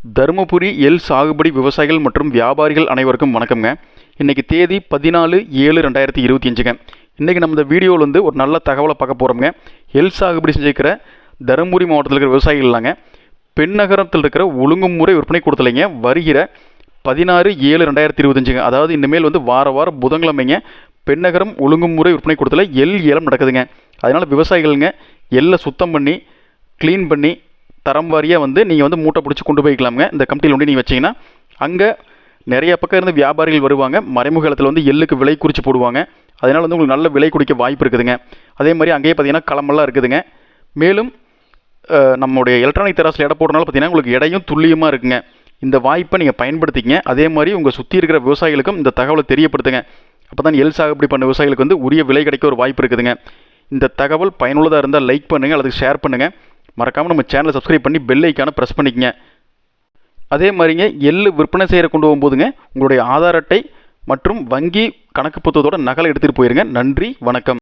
Dharmapuri L சாகுபடி விவசாயிகள் மற்றும் வியாபாரிகள் அனைவருக்கும் வணக்கம்ங்க. இன்றைக்கி தேதி பதினாலு ஏழு ரெண்டாயிரத்தி இருபத்தி அஞ்சுங்க. இன்றைக்கி நம்ம இந்த வீடியோவில் வந்து ஒரு நல்ல தகவலை பார்க்க போகிறோம்ங்க எல் சாகுபடி செஞ்சுருக்கிற தருமபுரி மாவட்டத்தில் இருக்கிற விவசாயிகள் இல்லைங்க பெண்ணகரத்தில் இருக்கிற ஒழுங்குமுறை விற்பனை கொடுத்தலைங்க வருகிற பதினாறு ஏழு ரெண்டாயிரத்தி இருபத்தஞ்சுங்க அதாவது இனிமேல் வந்து வார வாரம் புதன்கிழமைங்க பெண்ணகரம் ஒழுங்குமுறை விற்பனை கொடுத்தல எல் ஏலம் நடக்குதுங்க. அதனால் விவசாயிகளுங்க எல்லை சுத்தம் பண்ணி க்ளீன் பண்ணி தரம் வாரியாக வந்து நீங்கள் வந்து மூட்டை பிடிச்சி கொண்டு போய்க்கலாமுங்க. இந்த கமிட்டியில் வந்து நீங்கள் வச்சிங்கன்னா அங்கே நிறைய பக்கம் இருந்து வியாபாரிகள் வருவாங்க. மறைமுக இடத்துல வந்து எள்ளுக்கு விலை குறித்து போடுவாங்க. அதனால் வந்து உங்களுக்கு நல்ல விலை குடிக்க வாய்ப்பு இருக்குதுங்க. அதே மாதிரி அங்கேயே பார்த்தீங்கன்னா களமெல்லாம் இருக்குதுங்க. மேலும் நம்மளுடைய எலக்ட்ரானிக் தெராஸில் எடை போடுறனால பார்த்தீங்கன்னா உங்களுக்கு எடையும் துல்லியமாக இருக்குங்க. இந்த வாய்ப்பை நீங்கள் பயன்படுத்திக்கங்க. அதே மாதிரி உங்கள் சுற்றி இருக்கிற விவசாயிகளுக்கும் இந்த தகவலை தெரியப்படுத்துங்க. அப்போ தான் எல் சாகுபடி பண்ண விவசாயிகளுக்கு வந்து உரிய விலை கிடைக்க ஒரு வாய்ப்பு இருக்குதுங்க. இந்த தகவல் பயனுள்ளதாக இருந்தால் லைக் பண்ணுங்கள் அல்லது ஷேர் பண்ணுங்கள் மறக்காமல் நம்ம சேனலை சப்ஸ்கிரைப் பண்ணி பெல் ஐக்கான ப்ரெஸ் பண்ணிக்கங்க. அதே மாதிரிங்க எள்ளு விற்பனை செய்கிற கொண்டு போகும்போதுங்க உங்களுடைய ஆதார் அட்டை மற்றும் வங்கி கணக்கு புத்தகத்தோட நகலை எடுத்துகிட்டு போயிருங்க. நன்றி வணக்கம்.